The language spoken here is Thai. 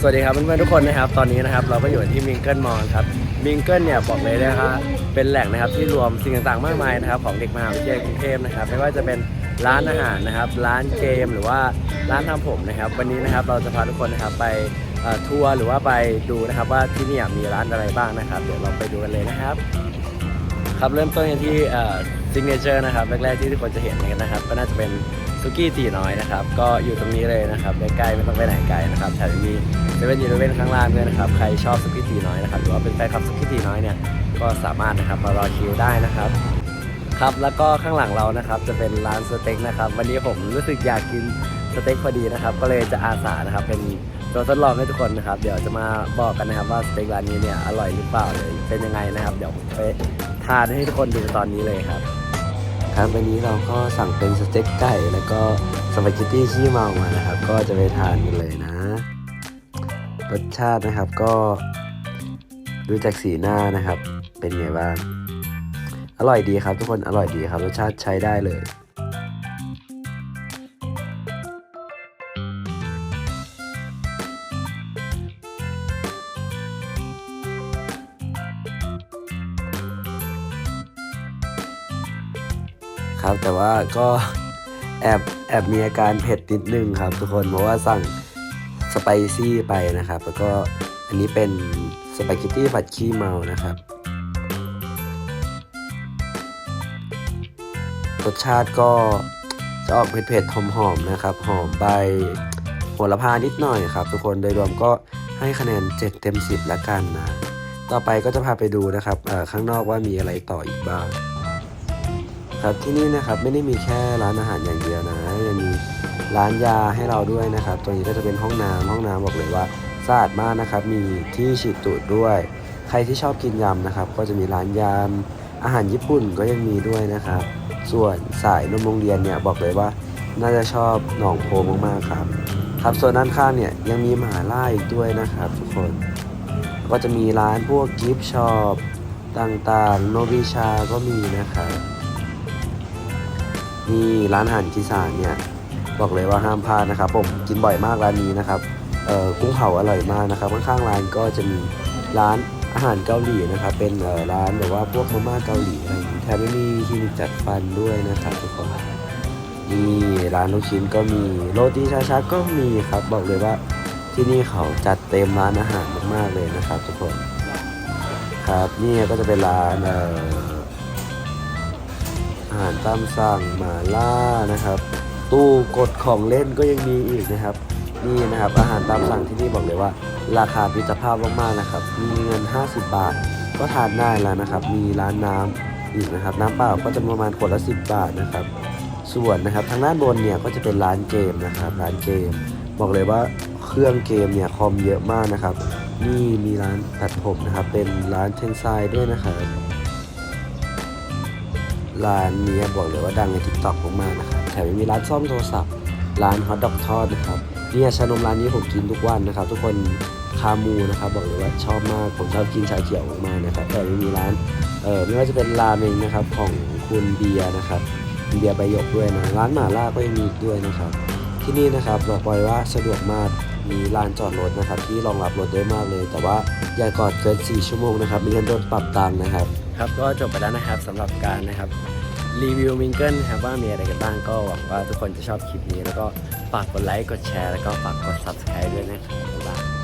สวัสดีครับเพื่อนๆทุกคนนะครับตอนนี้นะครับเราก็อยู่ที่มิงเกิลมอลครับมิงเกิลเนี่ยบอกเลยนะครับเป็นแหล่งนะครับที่รวมสิ่งต่างๆมากมายนะครับของเด็กมหาวิทยาลัยกรุงเทพนะครับไม่ว่าจะเป็นร้านอาหารนะครับร้านเกมหรือว่าร้านทำผมนะครับ วันนี้นะครับเราจะพาทุกคนนะครับไปทัวร์หรือว่าไปดูนะครับว่าที่นี่มีร้านอะไรบ้างนะครับ เดี๋ยวเราไปดูกันเลยนะครับ ครับเริ่มต้นกันที่ซิงเกิลเจอร์นะครับแรกๆที่ทุกคนจะเห็นกันนะครับก็น่าจะเป็น ซุกี้ตีน้อยนะครับ ก็อยู่ตรงนี้เลยนะครับใกล้ๆไม่ต้องไปไหนไกลนะครับแถมยังมีเซเว่นยูเว่นข้างล่างด้วยนะครับใครชอบซุกี้ตีน้อยนะครับหรือว่าเป็นแฟนคลับซุกี้ตีน้อยเนี่ยก็สามารถนะครับมารอคิวได้นะครับครับแล้วก็ข้างหลังเรานะครับจะเป็นร้านสเต็กนะครับวันนี้ผมรู้สึกอยากกินสเต็กพอดีนะครับ ก็เลยจะอาสานะครับเป็นตัวทดลองให้ทุกคนนะครับ เดี๋ยวจะมาบอกกันนะครับว่าสเต็กร้านนี้เนี่ยอร่อยหรือเปล่าเลยเป็นยังไงนะครับ เดี๋ยวผมไปทานให้ทุกคนดูตอนนี้เลยครับ ครับวันนี้เราก็สั่งเป็นสเต็กไก่แล้วก็สปาเกตตี้ขี้เมามานะครับ ก็จะไปทานกันเลยนะ รสชาตินะครับก็ดูจากสีหน้านะครับ เป็นไงบ้าง อร่อยดีครับทุกคนอร่อยดีครับ รสชาติใช้ได้เลย ครับ แต่ว่าก็แอบแอบมีอาการเผ็ดนิดนึงครับ ทุกคนเพราะว่าสั่งสไปซี่ไปนะครับ แล้วก็อันนี้เป็นสปาเกตตี้ผัดขี้เมานะครับ รสชาติก็จะออกเผ็ดๆหอมๆนะครับ หอมใบโหระพานิดหน่อยครับ ทุกคนโดยรวมก็ให้คะแนน 7 เต็ม 10แล้วกันนะ ต่อไปก็จะพาไปดูนะครับข้างนอกว่ามีอะไรต่ออีกบ้าง ครับที่นี่นะครับไม่ได้มีแค่ร้านอาหารอย่างเดียวนะยังมีร้านยาให้เราด้วยนะครับตัวนี้ก็จะเป็นห้องน้ำห้องน้ำบอกเลยว่าสะอาดมากนะครับ มีที่ฉีดตูดด้วย ใครที่ชอบกินยำนะครับ ก็จะมีร้านยำอาหารญี่ปุ่นก็ยังมีด้วยนะครับ ส่วนสายนมโรงเรียนเนี่ยบอกเลยว่าน่าจะชอบหนองโพมากๆครับ ครับส่วนด้านข้างเนี่ยยังมีหมาล่าอีกด้วยนะครับ ทุกคนก็จะมีร้านพวกกิฟช็อปต่างๆ โนบิชาก็มีนะครับ นี่ร้านอาหารอีสานเนี่ยบอกเลยว่าห้ามพลาดนะครับ ผมกินบ่อยมากร้านนี้นะครับเอ่อกุ้งเผาอร่อยมากนะครับข้างๆร้านก็จะมีร้านอาหารเกาหลีนะครับ เป็นเอ่อร้านแบบว่าพวกมาม่าเกาหลีอะไรอย่างนี้แถมไม่มีคลินิกจัดฟันด้วยนะครับทุกคนนี่ร้านลูกชิ้นก็มีโรตีชาชักก็มีครับ บอกเลยว่าที่นี่เขาจัดเต็มร้านอาหารมากๆเลยนะครับ ทุกคนครับนี่ก็จะเป็นร้านเอ่อ อาหารตามสั่งหมาล่านะครับ ตู้กดของเล่นก็ยังมีอีกนะครับ นี่นะครับอาหารตามสั่งที่นี่บอกเลยว่า ราคาพิจภาพมากๆนะครับ มีเงิน 50 บาท ก็ทานได้แล้วนะครับ มีร้านน้ำอีกนะครับ น้ำเปล่าก็จะประมาณขวดละ 10 บาทนะครับ ส่วนนะครับทางด้านบนเนี่ยก็จะเป็นร้านเกมนะครับ ร้านเกม บอกเลยว่าเครื่องเกมเนี่ยคอมเยอะมากนะครับ นี่มีร้านตัดผมนะครับ เป็นร้านเทนไซด้วยนะครับ ร้านนี้บอกเลยว่าดังในทิกตอกมากๆนะครับแถมยังมีร้านซ่อมโทรศัพท์ ร้านฮอทดอกทอดนะครับเนี่ยชานมร้านนี้ผมกินทุกวันนะครับ ทุกคนคามูนะครับบอกเลยว่าชอบมากผมชอบกินชาเขียวมากๆนะครับแต่ยังมีร้านเออไม่ว่าจะเป็นราเมงนะครับของคุณเบียร์นะครับเบียร์ใบหยกด้วยนะร้านหม่าล่าก็ยังมีด้วยนะครับ ที่นี่นะครับบอกไว้ว่าสะดวกมาก มีลานจอดรถนะครับ ที่รองรับรถได้มากเลย แต่ว่าอย่ากอดเกิน 4 ชั่วโมงนะครับไม่งั้นโดนปรับตังค์นะครับ ครับก็จบไปแล้วนะครับสำหรับการนะครับรีวิวมิงเกิลครับว่ามีอะไรกันบ้างก็หวังว่าทุกคนจะชอบคลิปนี้ แล้วก็ฝากกดไลค์กดแชร์แล้วก็ฝากกด subscribe ด้วยนะครับ